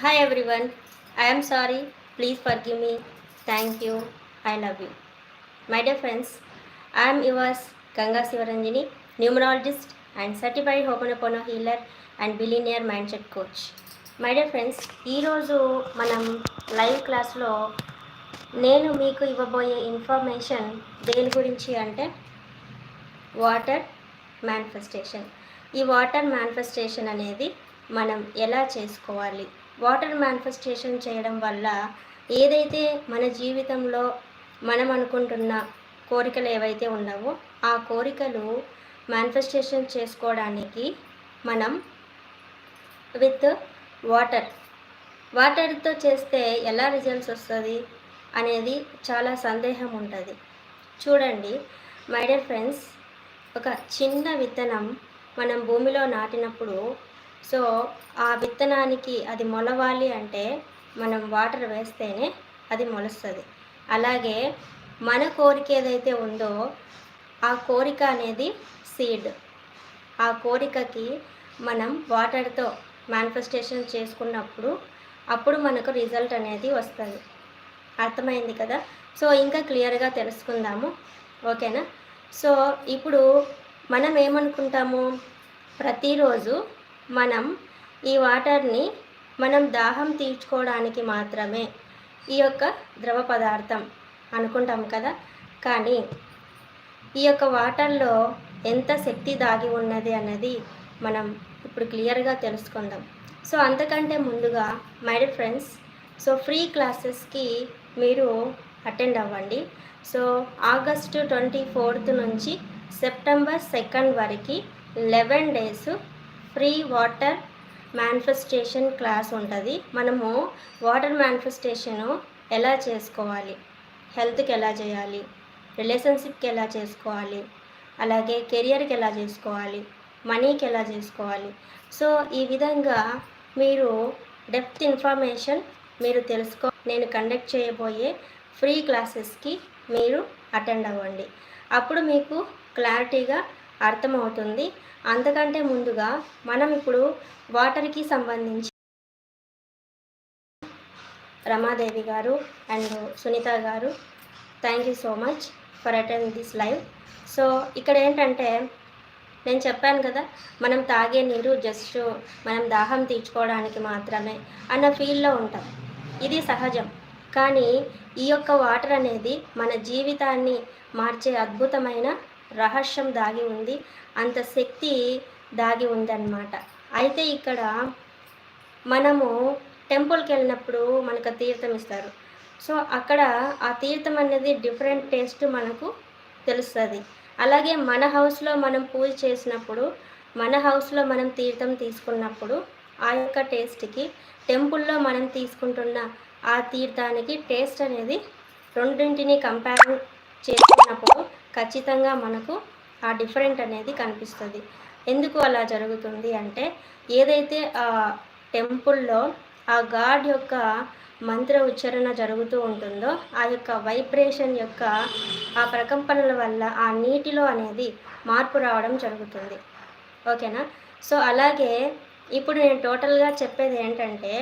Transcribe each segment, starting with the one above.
Hi everyone I'm sorry please forgive me thank you I love you my dear friends I'm yours Ganga Sivaranjani numerologist and certified ho'oponopono healer and billionaire mindset coach my dear friends ఈరోజు మనం live క్లాస్లో నేను మీకు ఇవ్వబోయే information దేని గురించి అంటే water manifestation ఈ water manifestation అనేది మనం ఎలా చేసుకోవాలి? వాటర్ మేనిఫెస్టేషన్ చేయడం వల్ల ఏదైతే మన జీవితంలో మనం అనుకుంటున్న కోరికలు ఏవైతే ఉన్నావో ఆ కోరికలు మేనిఫెస్టేషన్ చేసుకోవడానికి మనం విత్ వాటర్. వాటర్తో చేస్తే ఎలా రిజల్ట్స్ వస్తుంది అనేది చాలా సందేహం ఉంటుంది. చూడండి మై డియర్ ఫ్రెండ్స్ ఒక చిన్న విత్తనం మనం భూమిలో నాటినప్పుడు సో ఆ విత్తనానికి అది మొలవాలి అంటే మనం వాటర్ వేస్తేనే అది మొలుస్తుంది. అలాగే మన కోరిక ఏదైతే ఉందో ఆ కోరిక అనేది సీడ్. ఆ కోరికకి మనం వాటర్తో మేనిఫెస్టేషన్ చేసుకున్నప్పుడు అప్పుడు మనకు రిజల్ట్ అనేది వస్తుంది. అర్థమైంది కదా? సో ఇంకా క్లియర్గా తెలుసుకుందాము. ఓకేనా? సో ఇప్పుడు మనం ఏమనుకుంటాము? ప్రతిరోజు మనం ఈ వాటర్ని మనం దాహం తీర్చుకోవడానికి మాత్రమే ఈ యొక్క ద్రవ పదార్థం అనుకుంటాం కదా. కానీ ఈ యొక్క వాటర్లో ఎంత శక్తి దాగి ఉన్నది అన్నది మనం ఇప్పుడు క్లియర్గా తెలుసుకుందాం. సో అంతకంటే ముందుగా my dear friends so free క్లాసెస్కి మీరు అటెండ్ అవ్వండి. సో ఆగస్టు ట్వంటీ ఫోర్త్ నుంచి సెప్టెంబర్ సెకండ్ వరకు eleven days free water manifestation class ఉంటుంది. మనము వాటర్ మేనిఫెస్టేషను ఎలా చేసుకోవాలి? హెల్త్కి ఎలా చేయాలి? రిలేషన్షిప్కి ఎలా చేసుకోవాలి? అలాగే కెరియర్కి ఎలా చేసుకోవాలి? మనీకి ఎలా చేసుకోవాలి? సో ఈ విధంగా మీరు డెప్త్ ఇన్ఫర్మేషన్ మీరు తెలుసుకో నేను కండక్ట్ చేయబోయే ఫ్రీ క్లాసెస్కి మీరు అటెండ్ అవ్వండి. అప్పుడు మీకు క్లారిటీగా అర్థమవుతుంది. అంతకంటే ముందుగా మనం ఇప్పుడు వాటర్కి సంబంధించి రమాదేవి గారు అండ్ సునీత గారు thank you so much for attend this live so ఇక్కడ ఏంటంటే నేను చెప్పాను కదా మనం తాగే నీరు జస్ట్ మనం దాహం తీర్చుకోవడానికి మాత్రమే అన్న ఫీల్లో ఉంటాం. ఇది సహజం. కానీ ఈ యొక్క వాటర్ అనేది మన జీవితాన్ని మార్చే అద్భుతమైన రహస్యం దాగి ఉంది అంత శక్తి దాగి ఉందన్నమాట. అయితే ఇక్కడ మనము టెంపుల్కి వెళ్ళినప్పుడు మనకు తీర్థం ఇస్తారు. సో అక్కడ ఆ తీర్థం అనేది డిఫరెంట్ టేస్ట్ మనకు తెలుస్తుంది. అలాగే మన హౌస్లో మనం పూజ చేసినప్పుడు మన హౌస్లో మనం తీర్థం తీసుకున్నప్పుడు ఆ యొక్క టేస్ట్కి టెంపుల్లో మనం తీసుకుంటున్న ఆ తీర్థానికి టేస్ట్ అనేది రెండింటిని కంపేర్ చేసుకున్నప్పుడు ఖచ్చితంగా మనకు ఆ డిఫరెంట్ అనేది కనిపిస్తుంది. ఎందుకు అలా జరుగుతుంది అంటే ఏదైతే ఆ టెంపుల్లో ఆ గాడ్ యొక్క మంత్ర ఉచ్చారణ జరుగుతూ ఉంటుందో ఆ యొక్క వైబ్రేషన్ యొక్క ఆ ప్రకంపనల వల్ల ఆ నీటిలో అనేది మార్పు రావడం జరుగుతుంది. ఓకేనా? సో అలాగే ఇప్పుడు నేను టోటల్గా చెప్పేది ఏంటంటే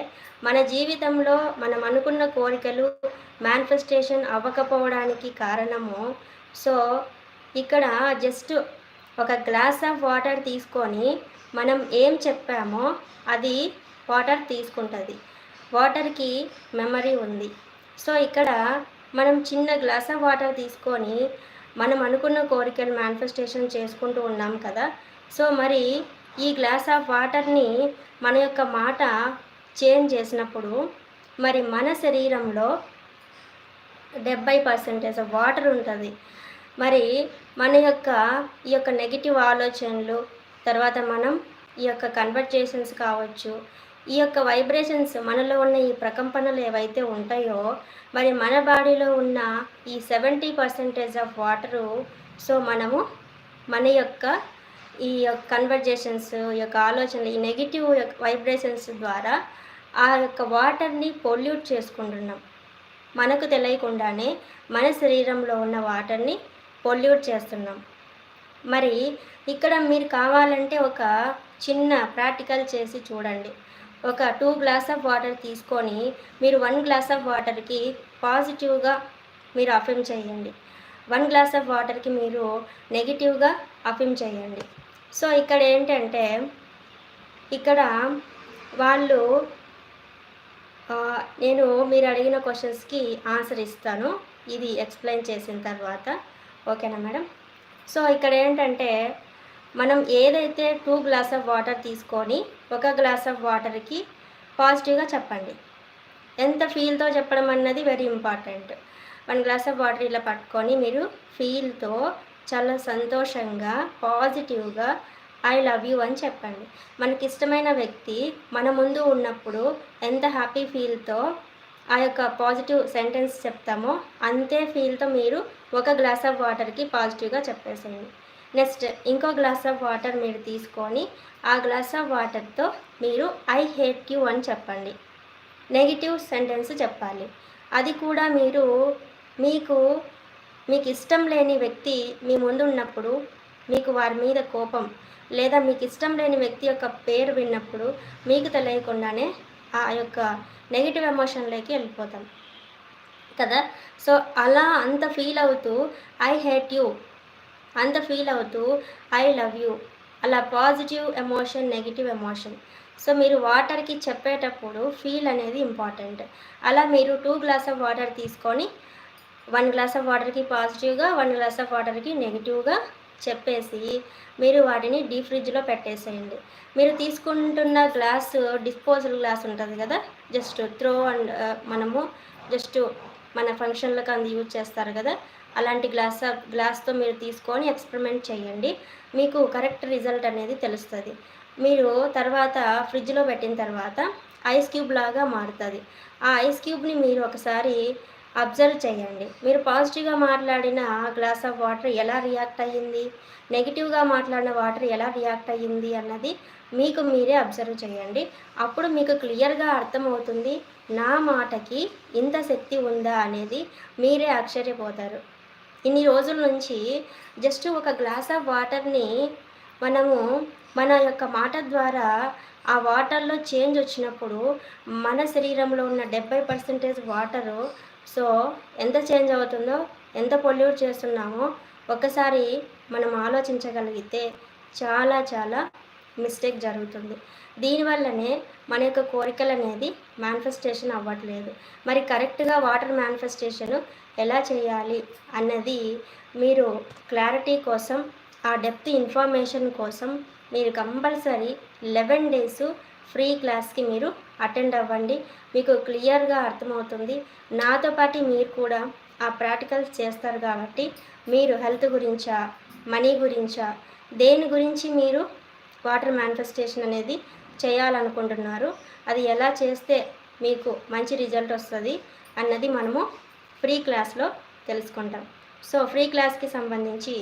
మన జీవితంలో మనం అనుకున్న కోరికలు మేనిఫెస్టేషన్ అవ్వకపోవడానికి కారణము సో ఇక్కడ జస్ట్ ఒక గ్లాస్ ఆఫ్ వాటర్ తీసుకొని మనం ఏం చెప్పామో అది వాటర్ తీసుకుంటుంది. వాటర్కి మెమరీ ఉంది. సో ఇక్కడ మనం చిన్న గ్లాస్ ఆఫ్ వాటర్ తీసుకొని మనం అనుకున్న కోరికలు మేనిఫెస్టేషన్ చేసుకుంటూ ఉన్నాం కదా. సో మరి ఈ గ్లాస్ ఆఫ్ వాటర్ని మన యొక్క మాట చేంజ్ చేసినప్పుడు మరి మన శరీరంలో డెబ్బై పర్సెంటేజ్ వాటర్ ఉంటుంది. మరి మన యొక్క ఈ యొక్క నెగిటివ్ ఆలోచనలు తర్వాత మనం ఈ యొక్క కన్వర్జేషన్స్ కావచ్చు ఈ యొక్క వైబ్రేషన్స్ మనలో ఉన్న ఈ ప్రకంపనలు ఏవైతే ఉంటాయో మరి మన బాడీలో ఉన్న ఈ seventy percentage of water so మనము మన యొక్క ఈ యొక్క కన్వర్జేషన్స్ ఈ యొక్క ఆలోచనలు ఈ నెగిటివ్ వైబ్రేషన్స్ ద్వారా ఆ యొక్క వాటర్ని పొల్యూట్ చేసుకుంటున్నాం. మనకు తెలియకుండానే మన శరీరంలో ఉన్న వాటర్ని పొల్యూట్ చేస్తున్నాం. మరి ఇక్కడ మీరు కావాలంటే ఒక చిన్న ప్రాక్టికల్ చేసి చూడండి. ఒక టూ గ్లాస్ ఆఫ్ వాటర్ తీసుకొని మీరు వన్ గ్లాస్ ఆఫ్ వాటర్కి పాజిటివ్గా మీరు అఫిమ్ చేయండి. వన్ గ్లాస్ ఆఫ్ వాటర్కి మీరు నెగిటివ్గా అఫిమ్ చేయండి. సో ఇక్కడ ఏంటంటే ఇక్కడ వాళ్ళు నేను మీరు అడిగిన క్వశ్చన్స్కి ఆన్సర్ ఇస్తాను. ఇది ఎక్స్ప్లెయిన్ చేసిన తర్వాత. ఓకేనా మేడం? సో ఇక్కడ ఏంటంటే మనం ఏదైతే టూ గ్లాస్ ఆఫ్ వాటర్ తీసుకొని ఒక గ్లాస్ ఆఫ్ వాటర్కి పాజిటివ్గా చెప్పండి. ఎంత ఫీల్తో చెప్పడం అన్నది very important one glass of water ఇలా పట్టుకొని మీరు ఫీల్తో చాలా సంతోషంగా పాజిటివ్గా ఐ లవ్ యూ అని చెప్పండి. మనకి ఇష్టమైన వ్యక్తి మన ముందు ఉన్నప్పుడు ఎంత హ్యాపీ ఫీల్తో ఆ యొక్క పాజిటివ్ సెంటెన్స్ చెప్తామో అంతే ఫీల్తో మీరు ఒక గ్లాస్ ఆఫ్ వాటర్కి పాజిటివ్గా చెప్పేసేయండి. నెక్స్ట్ ఇంకో గ్లాస్ ఆఫ్ వాటర్ మీరు తీసుకొని ఆ గ్లాస్ ఆఫ్ వాటర్తో మీరు ఐ హేట్ యూ అని చెప్పండి. నెగిటివ్ సెంటెన్స్ చెప్పాలి. అది కూడా మీరు మీకు మీకు ఇష్టం లేని వ్యక్తి మీ ముందు ఉన్నప్పుడు మీకు వారి మీద కోపం లేదా మీకు ఇష్టం లేని వ్యక్తి యొక్క పేరు విన్నప్పుడు మీకు తెలియకుండానే ఆ యొక్క నెగిటివ్ ఎమోషన్లోకి వెళ్ళిపోతాం. కదా? సో అలా అంత ఫీల్ అవుతూ ఐ హేట్ యూ అంత ఫీల్ అవుతూ ఐ లవ్ యూ అలా positive emotion negative emotion so మీరు వాటర్కి చెప్పేటప్పుడు ఫీల్ అనేది ఇంపార్టెంట్ అలా మీరు టూ గ్లాస్ ఆఫ్ వాటర్ తీసుకొని వన్ గ్లాస్ ఆఫ్ వాటర్కి పాజిటివ్గా వన్ గ్లాస్ ఆఫ్ వాటర్కి నెగిటివ్గా చెప్పేసి మీరు వాటిని డీ ఫ్రిడ్జ్లో పెట్టేసేయండి. మీరు తీసుకుంటున్న గ్లాస్ డిస్పోజల్ గ్లాస్ ఉంటుంది కదా జస్ట్ త్రో అండ్ మనము జస్ట్ మన ఫంక్షన్లకు అంది యూజ్ చేస్తారు కదా అలాంటి గ్లాస్ గ్లాస్తో మీరు తీసుకొని ఎక్స్పెరిమెంట్ చేయండి. మీకు కరెక్ట్ రిజల్ట్ అనేది తెలుస్తుంది. మీరు తర్వాత ఫ్రిడ్జ్లో పెట్టిన తర్వాత ఐస్ క్యూబ్ లాగా మారుతుంది. ఆ ఐస్ క్యూబ్ని మీరు ఒకసారి అబ్జర్వ్ చేయండి. మీరు పాజిటివ్గా మాట్లాడిన గ్లాస్ ఆఫ్ వాటర్ ఎలా రియాక్ట్ అయ్యింది? నెగిటివ్గా మాట్లాడిన వాటర్ ఎలా రియాక్ట్ అయ్యింది అన్నది మీకు మీరే అబ్జర్వ్ చేయండి. అప్పుడు మీకు క్లియర్గా అర్థమవుతుంది నా మాటకి ఇంత శక్తి ఉందా అనేది మీరే ఆశ్చర్యపోతారు. ఇన్ని రోజుల నుంచి జస్ట్ ఒక గ్లాస్ ఆఫ్ వాటర్ని మనము మన యొక్క మాట ద్వారా ఆ వాటర్లో చేంజ్ వచ్చినప్పుడు మన శరీరంలో ఉన్న డెబ్బై పర్సెంటేజ్ వాటరు సో ఎంత చేంజ్ అవుతుందో ఎంత పొల్యూట్ చేస్తున్నామో ఒకసారి మనం ఆలోచించగలిగితే చాలా చాలా మిస్టేక్ జరుగుతుంది. దీనివల్లనే మన యొక్క కోరికలు అనేది మేనిఫెస్టేషన్ అవ్వట్లేదు. మరి కరెక్ట్గా వాటర్ మేనిఫెస్టేషన్ ఎలా చేయాలి అన్నది మీరు క్లారిటీ కోసం ఆ డెప్త్ ఇన్ఫర్మేషన్ కోసం మీరు కంపల్సరీ లెవెన్ డేస్ ఫ్రీ క్లాస్కి మీరు అటెండ్ అవ్వండి. మీకు క్లియర్గా అర్థమవుతుంది. నాతో పాటు మీరు కూడా ఆ ప్రాక్టికల్స్ చేస్తారు కాబట్టి మీరు హెల్త్ గురించా మనీ గురించా దేని గురించి మీరు వాటర్ మేనిఫెస్టేషన్ అనేది చేయాలనుకుంటున్నారు అది ఎలా చేస్తే మీకు మంచి రిజల్ట్ వస్తుంది అన్నది మనము ఫ్రీ క్లాస్లో తెలుసుకుంటాం. సో ఫ్రీ క్లాస్కి సంబంధించి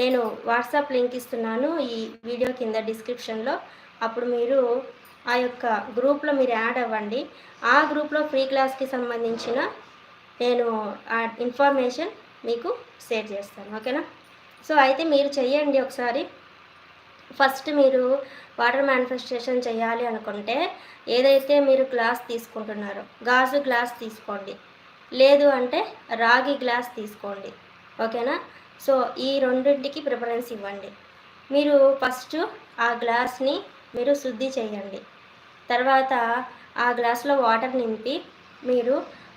నేను వాట్సాప్ లింక్ ఇస్తున్నాను ఈ వీడియో కింద డిస్క్రిప్షన్లో. అప్పుడు మీరు ఆ యొక్క గ్రూప్లో మీరు యాడ్ అవ్వండి. ఆ గ్రూప్లో ఫ్రీ క్లాస్కి సంబంధించిన నేను ఆ ఇన్ఫర్మేషన్ మీకు షేర్ చేస్తాను. ఓకేనా? సో అయితే మీరు చెయ్యండి ఒకసారి. ఫస్ట్ మీరు వాటర్ మేనిఫెస్టేషన్ చేయాలి అనుకుంటే ఏదైతే మీరు గ్లాస్ తీసుకుంటున్నారో గాజు గ్లాస్ తీసుకోండి. లేదు అంటే రాగి గ్లాస్ తీసుకోండి. ఓకేనా? సో ఈ రెండింటికి ప్రిఫరెన్స్ ఇవ్వండి. మీరు ఫస్ట్ ఆ గ్లాస్ని మీరు శుద్ధి చేయండి. తర్వాత ఆ గ్లాస్లో వాటర్ నింపి మీరు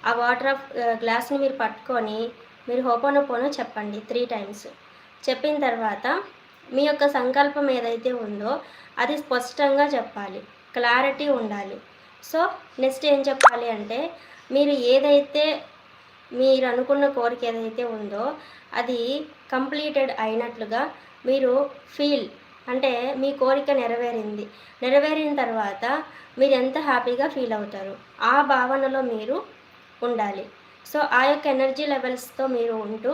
ఆ వాటర్ ఆఫ్ గ్లాస్ని మీరు పట్టుకొని మీరు హోపోనోపోనో చెప్పండి త్రీ టైమ్స్. చెప్పిన తర్వాత మీ యొక్క సంకల్పం ఏదైతే ఉందో అది స్పష్టంగా చెప్పాలి క్లారిటీ ఉండాలి. సో నెక్స్ట్ ఏం చెప్పాలి అంటే మీరు ఏదైతే మీరు అనుకున్న కోరిక ఏదైతే ఉందో అది కంప్లీటెడ్ అయినట్లుగా మీరు ఫీల్ అంటే మీ కోరిక నెరవేరింది. నెరవేరిన తర్వాత మీరు ఎంత హ్యాపీగా ఫీల్ అవుతారు? ఆ భావనలో మీరు ఉండాలి. సో ఆ యొక్క ఎనర్జీ లెవెల్స్తో మీరు ఉంటూ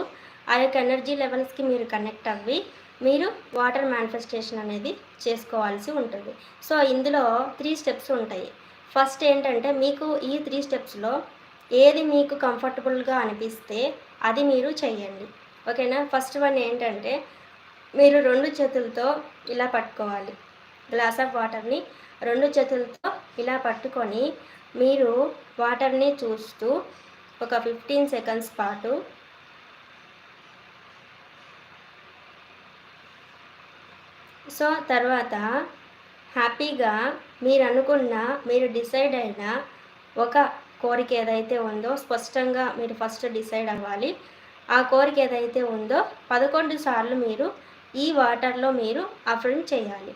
ఆ యొక్క ఎనర్జీ లెవెల్స్కి మీరు కనెక్ట్ అవ్వి మీరు వాటర్ మేనిఫెస్టేషన్ అనేది చేసుకోవాల్సి ఉంటుంది. సో ఇందులో త్రీ స్టెప్స్ ఉంటాయి. ఫస్ట్ ఏంటంటే మీకు ఈ త్రీ స్టెప్స్లో ఏది మీకు కంఫర్టబుల్గా అనిపిస్తే అది మీరు చేయండి ఓకేనా? ఫస్ట్ వన్ ఏంటంటే మీరు రెండు చేతులతో ఇలా పట్టుకోవాలి. గ్లాస్ ఆఫ్ వాటర్ని రెండు చేతులతో ఇలా పట్టుకొని మీరు వాటర్ని చూస్తూ ఒక ఫిఫ్టీన్ సెకండ్స్ పాటు సో తర్వాత హ్యాపీగా మీరు అనుకున్న మీరు డిసైడ్ అయిన ఒక కోరిక ఏదైతే ఉందో స్పష్టంగా మీరు ఫస్ట్ డిసైడ్ అవ్వాలి. ఆ కోరిక ఏదైతే ఉందో పదకొండు సార్లు మీరు ఈ వాటర్లో మీరు అఫర్మ్ చేయాలి.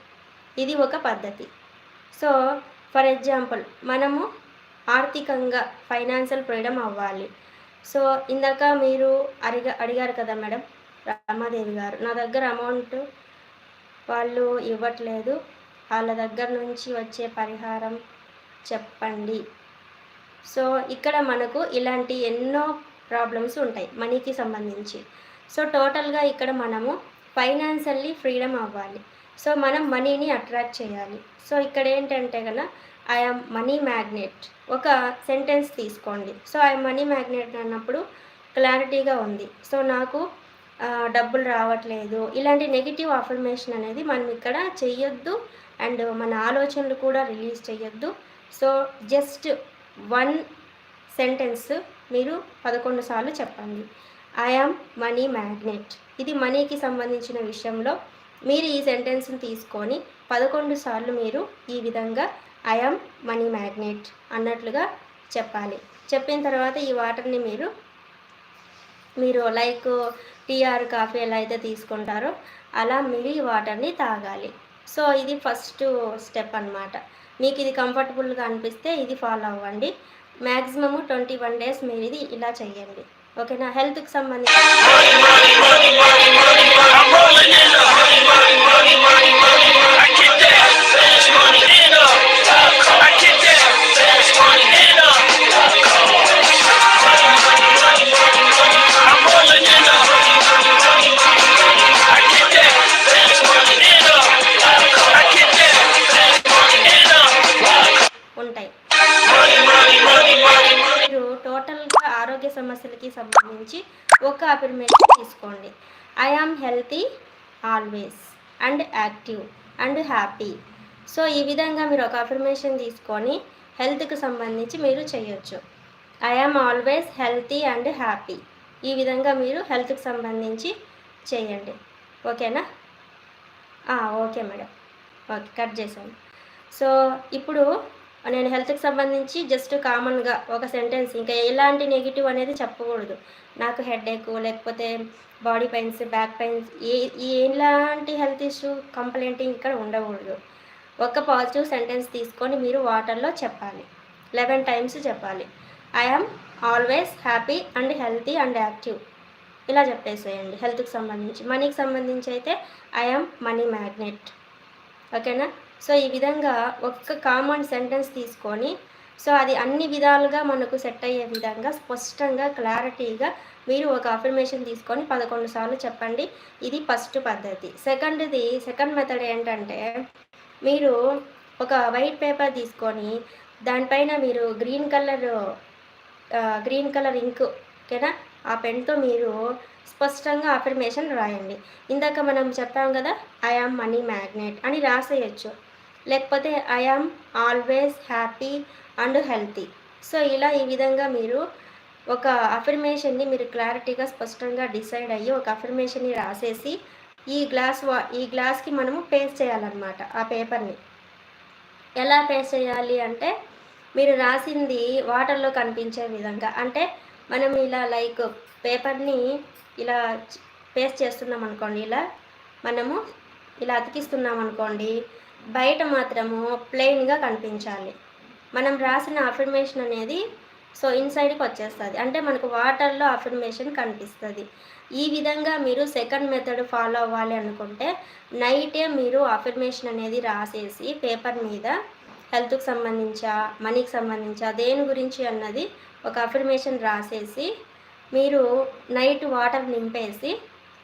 ఇది ఒక పద్ధతి. సో ఫర్ ఎగ్జాంపుల్ మనము ఆర్థికంగా ఫైనాన్షియల్ ఫ్రీడమ్ అవ్వాలి. సో ఇందాక మీరు అడిగా అడిగారు కదా మేడం రామాదేవి గారు నా దగ్గర అమౌంట్ వాళ్ళు ఇవ్వట్లేదు. వాళ్ళ దగ్గర నుంచి వచ్చే పరిహారం చెప్పండి. సో ఇక్కడ మనకు ఇలాంటి ఎన్నో ప్రాబ్లమ్స్ ఉంటాయి మనీకి సంబంధించి. సో టోటల్గా ఇక్కడ మనము ఫైనాన్షియల్లీ ఫ్రీడమ్ అవ్వాలి. సో మనం మనీని అట్రాక్ట్ చేయాలి. సో ఇక్కడ ఏంటంటే కదా ఐఎమ్ మనీ మ్యాగ్నెట్ ఒక సెంటెన్స్ తీసుకోండి. సో ఐఎమ్ మనీ మ్యాగ్నెట్ అన్నప్పుడు క్లారిటీగా ఉంది. సో నాకు డబ్బులు రావట్లేదు. ఇలాంటి నెగిటివ్ అఫర్మేషన్ అనేది మనం ఇక్కడ చెయ్యొద్దు. అండ్ మన ఆలోచనలు కూడా రిలీజ్ చేయొద్దు సో జస్ట్ వన్ సెంటెన్స్ మీరు పదకొండు సార్లు చెప్పండి. ఐఆమ్ మనీ మ్యాగ్నెట్ ఇది మనీకి సంబంధించిన విషయంలో మీరు ఈ సెంటెన్స్ని తీసుకొని పదకొండు సార్లు మీరు ఈ విధంగా ఐఆమ్ మనీ మ్యాగ్నెట్ అన్నట్లుగా చెప్పాలి. చెప్పిన తర్వాత ఈ వాటర్ని మీరు మీరు లైక్ టీఆర్ కాఫీ ఎలా అయితే తీసుకుంటారో అలా మీరు ఈ వాటర్ని తాగాలి. సో ఇది ఫస్ట్ స్టెప్ అనమాట మీకు ఇది కంఫర్టబుల్గా అనిపిస్తే ఇది ఫాలో అవ్వండి. మ్యాక్సిమము ట్వంటీ వన్ డేస్ మీరు ఇది ఇలా చేయండి. ఓకేనా హెల్త్కి సంబంధించి ఒక అఫర్మేషన్ తీసుకోండి. I am healthy always and active and happy so ఈ విధంగా మీరు ఒక అఫర్మేషన్ తీసుకొని హెల్త్కి సంబంధించి మీరు చేయొచ్చు. I am always healthy and happy ఈ విధంగా మీరు హెల్త్కి సంబంధించి చేయండి. ఓకేనా? Okay madam. ఓకే కట్ చేశాను సో ఇప్పుడు నేను హెల్త్కి సంబంధించి జస్ట్ కామన్గా ఒక సెంటెన్స్ ఇంకా ఎలాంటి నెగిటివ్ అనేది చెప్పకూడదు. నాకు హెడేక్ లేకపోతే బాడీ పెయిన్స్ బ్యాక్ పెయిన్స్ ఏ ఎలాంటి హెల్త్ ఇష్యూ కంప్లైంటింగ్ ఇక్కడ ఉండకూడదు. ఒక పాజిటివ్ సెంటెన్స్ తీసుకొని మీరు వాటర్లో చెప్పాలి. లెవెన్ టైమ్స్ చెప్పాలి. I'm always happy and healthy and active. ఇలా చెప్పేసేయండి. హెల్త్కి సంబంధించి మనీకి సంబంధించి అయితే ఐఎమ్ మనీ మ్యాగ్నెట్. ఓకేనా? సో ఈ విధంగా ఒక్క కామన్ సెంటెన్స్ తీసుకొని సో అది అన్ని విధాలుగా మనకు సెట్ అయ్యే విధంగా స్పష్టంగా క్లారిటీగా మీరు ఒక అఫర్మేషన్ తీసుకొని పదకొండు సార్లు చెప్పండి. ఇది ఫస్ట్ పద్ధతి. సెకండ్ది సెకండ్ మెథడ్ ఏంటంటే మీరు ఒక వైట్ పేపర్ తీసుకొని దానిపైన మీరు green colour green colour ink ఓకేనా? ఆ పెన్తో మీరు స్పష్టంగా అఫర్మేషన్ రాయండి. ఇందాక మనం చెప్పాం కదా ఐ ఆమ్ మనీ మ్యాగ్నెట్ అని రాసేయచ్చు. లేకపోతే I am always happy and healthy so ఇలా ఈ విధంగా మీరు ఒక అఫర్మేషన్ని మీరు క్లారిటీగా స్పష్టంగా డిసైడ్ అయ్యి ఒక అఫర్మేషన్ని రాసేసి ఈ గ్లాస్ వా ఈ గ్లాస్కి మనము పేస్ట్ చేయాలన్నమాట ఆ పేపర్ని ఎలా పేస్ట్ చేయాలి అంటే మీరు రాసింది వాటర్లో కనిపించే విధంగా. అంటే మనం ఇలా లైక్ పేపర్ని ఇలా పేస్ట్ చేస్తున్నాం అనుకోండి ఇలా మనము ఇలా అతికిస్తున్నాం అనుకోండి బయట మాత్రము ప్లెయిన్గా కనిపించాలి. మనం రాసిన అఫర్మేషన్ అనేది సో ఇన్సైడ్కి వచ్చేస్తుంది. అంటే మనకు వాటర్లో అఫర్మేషన్ కనిపిస్తుంది. ఈ విధంగా మీరు సెకండ్ మెథడ్ ఫాలో అవ్వాలి అనుకుంటే నైటే మీరు అఫర్మేషన్ అనేది రాసేసి పేపర్ మీద హెల్త్కి సంబంధించా మనీకి సంబంధించా దేని గురించి అన్నది ఒక అఫర్మేషన్ రాసేసి మీరు నైట్ వాటర్ నింపేసి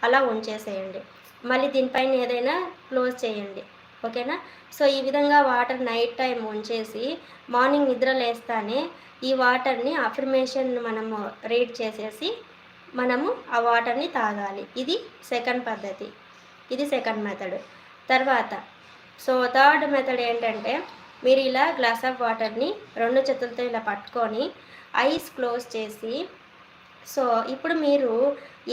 అలా ఉంచేసేయండి. మళ్ళీ దీనిపైన ఏదైనా క్లోజ్ చేయండి. ఓకేనా? సో ఈ విధంగా వాటర్ నైట్ టైం ఉంచేసి మార్నింగ్ నిద్ర లేస్తానే ఈ వాటర్ని అఫర్మేషన్ మనము రీడ్ చేసేసి మనము ఆ వాటర్ని తాగాలి. ఇది సెకండ్ పద్ధతి. ఇది సెకండ్ మెథడ్. తర్వాత సో థర్డ్ మెథడ్ ఏంటంటే మీరు ఇలా గ్లాస్ ఆఫ్ వాటర్ని రెండు చేతులతో ఇలా పట్టుకొని ఐస్ క్లోజ్ చేసి సో ఇప్పుడు మీరు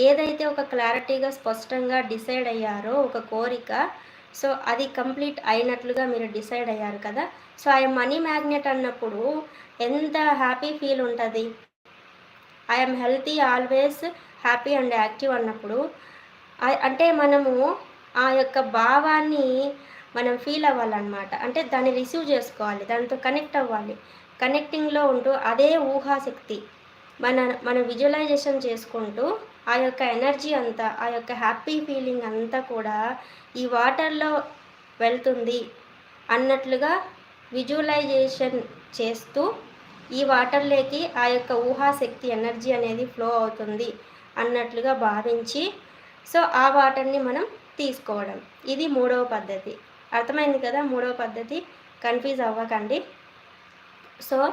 ఏదైతే ఒక క్లారిటీగా స్పష్టంగా డిసైడ్ అయ్యారో ఒక కోరిక సో అది కంప్లీట్ అయినట్లుగా మీరు డిసైడ్ అయ్యారు కదా. సో ఆ మనీ మ్యాగ్నెట్ అన్నప్పుడు ఎంత హ్యాపీ ఫీల్ ఉంటుంది? I'm healthy always happy and active అన్నప్పుడు అంటే మనము ఆ యొక్క భావాన్ని మనం ఫీల్ అవ్వాలన్నమాట. అంటే దాన్ని రిసీవ్ చేసుకోవాలి దానితో కనెక్ట్ అవ్వాలి. కనెక్టింగ్లో ఉంటూ అదే ఊహాశక్తి మన మనం విజువలైజేషన్ చేసుకుంటూ ఆ యొక్క ఎనర్జీ అంతా ఆ యొక్క హ్యాపీ ఫీలింగ్ అంతా కూడా ఈ వాటర్లో వెళ్తుంది అన్నట్లుగా విజువలైజేషన్ చేస్తూ ఈ వాటర్లోకి ఆ యొక్క ఊహాశక్తి ఎనర్జీ అనేది ఫ్లో అవుతుంది అన్నట్లుగా భావించి సో ఆ వాటర్ని మనం తీసుకోవడం. ఇది మూడవ పద్ధతి. అర్థమైంది కదా? మూడవ పద్ధతి కన్ఫ్యూజ్ అవ్వకండి. సో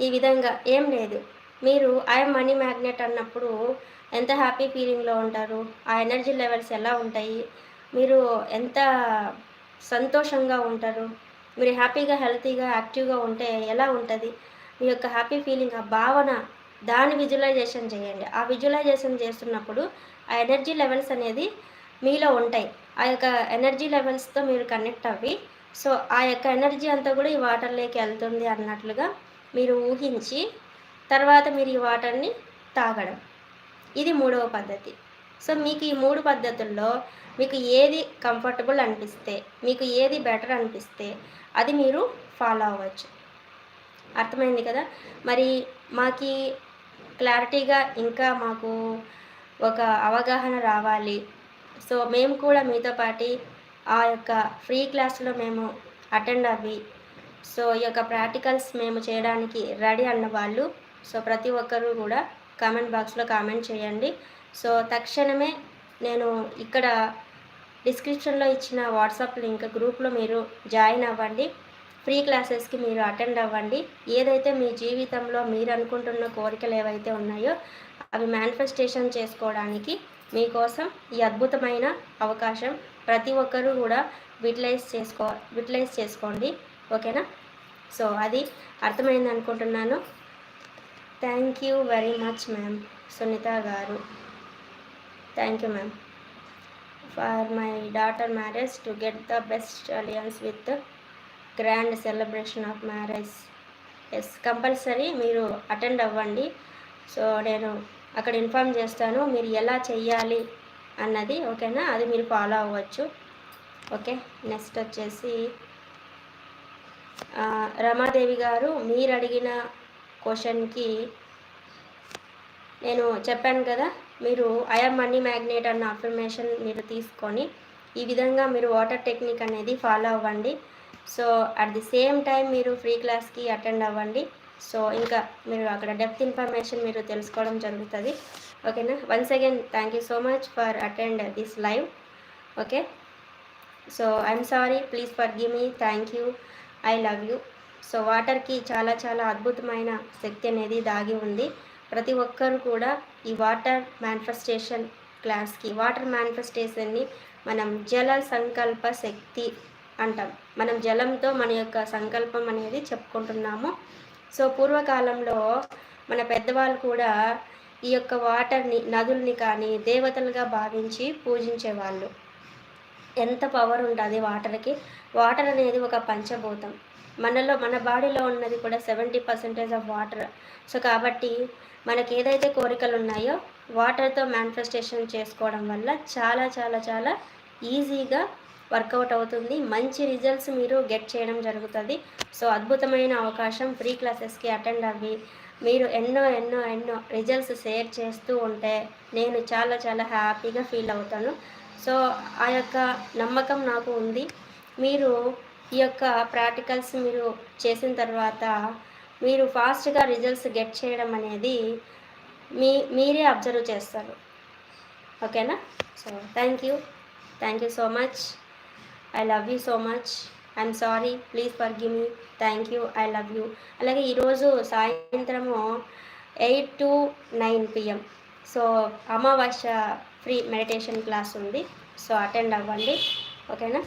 ఈ విధంగా ఏం లేదు. మీరు ఐఎమ్ మనీ మ్యాగ్నెట్ అన్నప్పుడు ఎంత హ్యాపీ ఫీలింగ్లో ఉంటారు? ఆ ఎనర్జీ లెవెల్స్ ఎలా ఉంటాయి? మీరు ఎంత సంతోషంగా ఉంటారు? మీరు హ్యాపీగా హెల్తీగా యాక్టివ్గా ఉంటే ఎలా ఉంటుంది? మీ యొక్క హ్యాపీ ఫీలింగ్ ఆ భావన దాని విజువలైజేషన్ చేయండి. ఆ విజువలైజేషన్ చేస్తున్నప్పుడు ఆ ఎనర్జీ లెవెల్స్ అనేది మీలో ఉంటాయి. ఆ యొక్క ఎనర్జీ లెవెల్స్తో మీరు కనెక్ట్ అవ్వి. సో ఆ యొక్క ఎనర్జీ అంతా కూడా ఈ వాటర్లోకి వెళ్తుంది అన్నట్లుగా మీరు ఊహించి తర్వాత మీరు ఈ వాటర్ని తాగడం. ఇది మూడవ పద్ధతి. సో మీకు ఈ మూడు పద్ధతుల్లో మీకు ఏది కంఫర్టబుల్ అనిపిస్తే మీకు ఏది బెటర్ అనిపిస్తే అది మీరు ఫాలో అవ్వచ్చు. అర్థమైంది కదా? మరి మాకి క్లారిటీగా ఇంకా మాకు ఒక అవగాహన రావాలి. సో మేము కూడా మీతో పాటి ఆ యొక్క ఫ్రీ క్లాస్లో మేము అటెండ్ అవ్వి. సో ఈ యొక్క ప్రాక్టికల్స్ మేము చేయడానికి రెడీ అన్న వాళ్ళు. సో ప్రతి ఒక్కరూ కూడా కామెంట్ బాక్స్లో కామెంట్ చేయండి. సో తక్షణమే నేను ఇక్కడ డిస్క్రిప్షన్లో ఇచ్చిన వాట్సాప్ లింక్ గ్రూప్లో మీరు జాయిన్ అవ్వండి. ఫ్రీ క్లాసెస్కి మీరు అటెండ్ అవ్వండి. ఏదైతే మీ జీవితంలో మీరు అనుకుంటున్న కోరికలు ఏవైతే ఉన్నాయో అవి మేనిఫెస్టేషన్ చేసుకోవడానికి మీకోసం ఈ అద్భుతమైన అవకాశం ప్రతి ఒక్కరూ కూడా విటిలైజ్ చేసుకో విటిలైజ్ చేసుకోండి. ఓకేనా? సో అది అర్థమైంది అనుకుంటున్నాను thank you very much ma'am Sunita గారు. Thank you ma'am for my daughter marriage to get the best alliance with grand celebration of marriage is compulsory మీరు అటెండ్ అవ్వండి. సో నేను అక్కడ ఇన్ఫామ్ చేస్తాను మీరు ఎలా చెయ్యాలి అన్నది ఓకేనా? అది మీరు ఫాలో అవ్వచ్చు. ఓకే నెక్స్ట్ వచ్చేసి రమాదేవి గారు మీరు అడిగిన క్వశ్చన్కి నేను చెప్పాను కదా? మీరు ఐఆర్ మనీ మ్యాగ్నెట్ అన్న అఫర్మేషన్ మీరు తీసుకొని ఈ విధంగా మీరు వాటర్ టెక్నిక్ అనేది ఫాలో అవ్వండి. So at the same time మీరు ఫ్రీ క్లాస్కి అటెండ్ అవ్వండి. సో ఇంకా మీరు అక్కడ డెప్త్ ఇన్ఫర్మేషన్ మీరు తెలుసుకోవడం జరుగుతుంది. ఓకేనా once again thank you so much for attend this live okay so I'm sorry please forgive me thank you I love you so వాటర్కి చాలా చాలా అద్భుతమైన శక్తి అనేది దాగి ఉంది. ప్రతి ఒక్కరు కూడా ఈ వాటర్ మేనిఫెస్టేషన్ క్లాస్కి వాటర్ మేనిఫెస్టేషన్ని మనం జల సంకల్ప శక్తి అంటాం. మనం జలంతో మన యొక్క సంకల్పం అనేది చెప్పుకుంటున్నాము. సో పూర్వకాలంలో మన పెద్దవాళ్ళు కూడా ఈ యొక్క వాటర్ని నదుల్ని కానీ దేవతలుగా భావించి పూజించేవాళ్ళు. ఎంత పవర్ ఉంటుంది వాటర్కి వాటర్ అనేది ఒక పంచభూతం. మనలో మన బాడీలో ఉన్నది కూడా seventy percentage of water so కాబట్టి మనకి ఏదైతే కోరికలు ఉన్నాయో వాటర్తో మేనిఫెస్టేషన్ చేసుకోవడం వల్ల చాలా చాలా చాలా ఈజీగా వర్కౌట్ అవుతుంది. మంచి రిజల్ట్స్ మీరు గెట్ చేయడం జరుగుతుంది. సో అద్భుతమైన అవకాశం. ఫ్రీ క్లాసెస్కి అటెండ్ అవ్వి. మీరు ఎన్నో ఎన్నో ఎన్నో రిజల్ట్స్ షేర్ చేస్తూ ఉంటే నేను చాలా చాలా హ్యాపీగా ఫీల్ అవుతాను. సో ఆ యొక్క నమ్మకం నాకు ఉంది. మీరు ఈ యొక్క ప్రాక్టికల్స్ మీరు చేసిన తర్వాత మీరు ఫాస్ట్గా రిజల్ట్స్ గెట్ చేయడం అనేది మీ మీరే అబ్జర్వ్ చేస్తారు. ఓకేనా so thank you thank you so much I love you so much I'm sorry please forgive me thank you I love you అలాగే ఈరోజు సాయంత్రము eight to nine PM so Amavasya free meditation class ఉంది. So attend అవ్వండి. ఓకేనా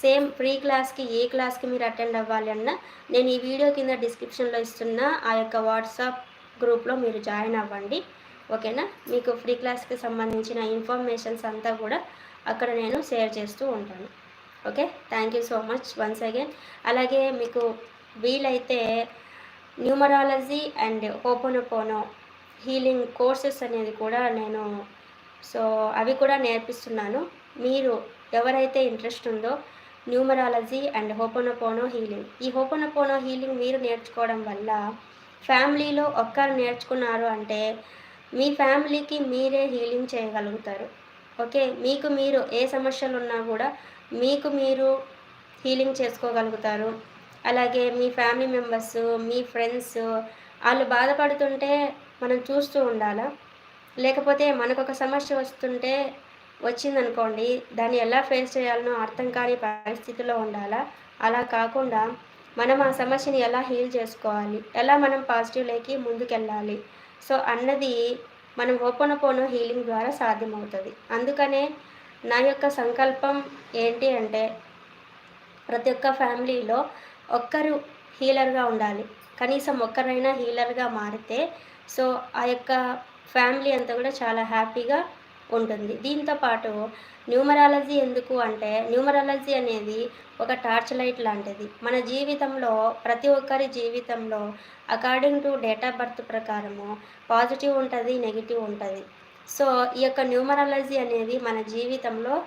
same free క్లాస్కి ఏ క్లాస్కి మీరు attend అవ్వాలి అన్నా నేను ఈ వీడియో కింద డిస్క్రిప్షన్లో ఇస్తున్న ఆ యొక్క వాట్సాప్ గ్రూప్లో మీరు జాయిన్ అవ్వండి. ఓకేనా? మీకు ఫ్రీ క్లాస్కి సంబంధించిన ఇన్ఫర్మేషన్స్ అంతా కూడా అక్కడ నేను షేర్ చేస్తూ ఉంటాను. Okay? Thank you so much once again. అలాగే మీకు వీలైతే numerology and ho'oponopono healing courses అనేది కూడా నేను సో అవి కూడా నేర్పిస్తున్నాను. మీరు ఎవరైతే ఇంట్రెస్ట్ ఉందో న్యూమరాలజీ అండ్ హోపనపోనో హీలింగ్. ఈ హోపనపోనో హీలింగ్ మీరు నేర్చుకోవడం వల్ల ఫ్యామిలీలో ఒక్కరు నేర్చుకున్నారు అంటే మీ ఫ్యామిలీకి మీరే హీలింగ్ చేయగలుగుతారు. ఓకే? మీకు మీరు ఏ సమస్యలు ఉన్నా కూడా మీకు మీరు హీలింగ్ చేసుకోగలుగుతారు. అలాగే మీ ఫ్యామిలీ మెంబర్స్ మీ ఫ్రెండ్స్ వాళ్ళు బాధపడుతుంటే మనం చూస్తూ ఉండాలా? లేకపోతే మనకు ఒక సమస్య వస్తుంటే వచ్చిందనుకోండి దాన్ని ఎలా ఫేస్ చేయాలనో అర్థం కాని పరిస్థితిలో ఉండాలా? అలా కాకుండా మనం ఆ సమస్యని ఎలా హీల్ చేసుకోవాలి? ఎలా మనం పాజిటివ్ లేకి ముందుకెళ్ళాలి? సో అన్నది మనం ఓపెన్ పోను హీలింగ్ ద్వారా సాధ్యమవుతుంది. అందుకనే నా యొక్క సంకల్పం ఏంటి అంటే ప్రతి ఒక్క ఫ్యామిలీలో ఒక్కరు హీలర్గా ఉండాలి. కనీసం ఒక్కరైనా హీలర్గా మారితే సో ఆ యొక్క ఫ్యామిలీ అంతా కూడా చాలా హ్యాపీగా ఉంటుంది. దీంతో పాటు న్యూమరాలజీ ఎందుకు అంటే న్యూమరాలజీ అనేది ఒక టార్చ్ లైట్ లాంటిది. మన జీవితంలో ప్రతి ఒక్కరి జీవితంలో according to date of birth ప్రకారము పాజిటివ్ ఉంటుంది నెగిటివ్ ఉంటుంది. సో ఈ యొక్క న్యూమరాలజీ అనేది మన జీవితంలో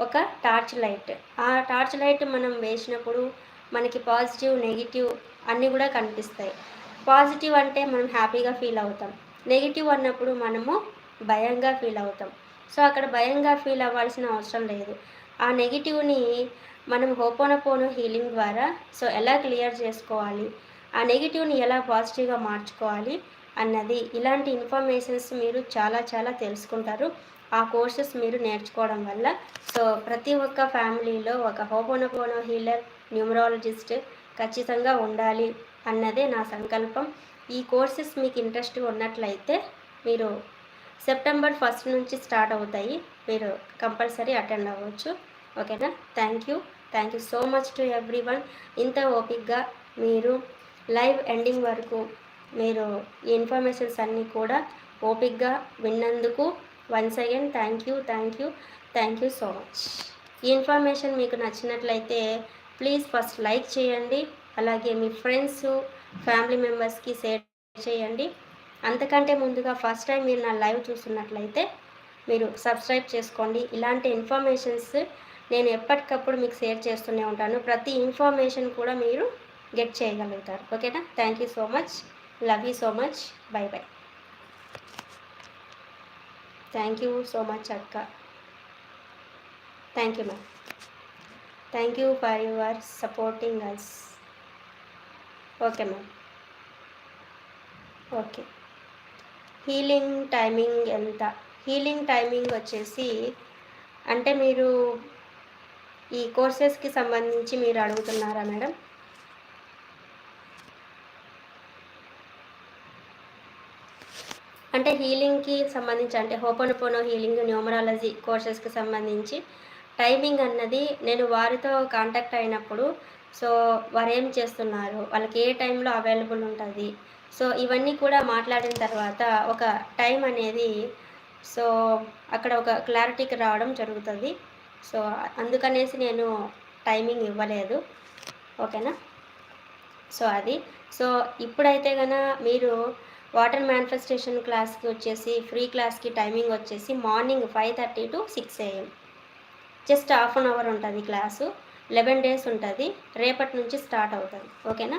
ఒక టార్చ్ లైట్. ఆ టార్చ్ లైట్ మనం వేసినప్పుడు మనకి పాజిటివ్ నెగిటివ్ అన్నీ కూడా కనిపిస్తాయి. పాజిటివ్ అంటే మనం హ్యాపీగా ఫీల్ అవుతాం. నెగిటివ్ అన్నప్పుడు మనము భయంగా ఫీల్ అవుతాం. సో అక్కడ భయంగా ఫీల్ అవ్వాల్సిన అవసరం లేదు. ఆ నెగిటివ్ని మనం హోపోనపోను హీలింగ్ ద్వారా సో ఎలా క్లియర్ చేసుకోవాలి? ఆ నెగిటివ్ని ఎలా పాజిటివ్గా మార్చుకోవాలి? అన్నది ఇలాంటి ఇన్ఫర్మేషన్స్ మీరు చాలా చాలా తెలుసుకుంటారు. ఆ కోర్సెస్ మీరు నేర్చుకోవడం వల్ల. సో ప్రతి ఒక్క ఫ్యామిలీలో ఒక హోపోనపోనో హీలర్ న్యూమరాలజిస్ట్ ఖచ్చితంగా ఉండాలి అన్నదే నా సంకల్పం. ఈ కోర్సెస్ మీకు ఇంట్రెస్ట్ ఉన్నట్లయితే మీరు సెప్టెంబర్ ఫస్ట్ నుంచి స్టార్ట్ అవుతాయి. మీరు కంపల్సరీ అటెండ్ అవ్వచ్చు. ఓకేనా? Thank you. Thank you so much to everyone ఇంత ఓపిక్గా మీరు లైవ్ ఎండింగ్ వరకు మీరు ఈ ఇన్ఫర్మేషన్స్ అన్నీ కూడా ఓపిక్గా విన్నందుకు once again thank you thank you thank you so much. ఈ ఇన్ఫర్మేషన్ మీకు నచ్చినట్లయితే ప్లీజ్ ఫస్ట్ లైక్ చేయండి. అలాగే మీ ఫ్రెండ్స్ ఫ్యామిలీ మెంబర్స్కి షేర్ చేయండి. అంతకంటే ముందుగా ఫస్ట్ టైం మీరు నా లైవ్ చూస్తున్నట్లయితే మీరు సబ్స్క్రైబ్ చేసుకోండి. ఇలాంటి ఇన్ఫర్మేషన్స్ నేను ఎప్పటికప్పుడు మీకు షేర్ చేస్తూనే ఉంటాను. ప్రతి ఇన్ఫర్మేషన్ కూడా మీరు గెట్ చేయగలుగుతారు. ఓకేనా thank you so much love you so much bye bye thank you so much అక్క. Thank you ma'am thank you for your supporting us okay ma'am okay healing timing ఎంత? Healing timing వచ్చేసి అంటే మీరు ఈ కోర్సెస్కి సంబంధించి మీరు అడుగుతున్నారా మేడం? అంటే హీలింగ్కి సంబంధించి అంటే హోపనుపోనో హీలింగ్ న్యూమరాలజీ కోర్సెస్కి సంబంధించి టైమింగ్ అన్నది నేను వారితో కాంటాక్ట్ అయినప్పుడు సో వారు ఏం చేస్తున్నారు? వాళ్ళకి ఏ టైంలో అవైలబుల్ ఉంటుంది? సో ఇవన్నీ కూడా మాట్లాడిన తర్వాత ఒక టైం అనేది సో అక్కడ ఒక క్లారిటీకి రావడం జరుగుతుంది. సో అందుకనేసి నేను టైమింగ్ ఇవ్వలేదు. ఓకేనా సో అది. సో ఇప్పుడైతే కన మీరు వాటర్ మ్యానిఫెస్టేషన్ క్లాస్కి వచ్చేసి ఫ్రీ క్లాస్కి టైమింగ్ వచ్చేసి morning five thirty to six AM just half an hour ఉంటుంది క్లాసు లెవెన్ డేస్ ఉంటుంది. రేపటి నుంచి స్టార్ట్ అవుతుంది. ఓకేనా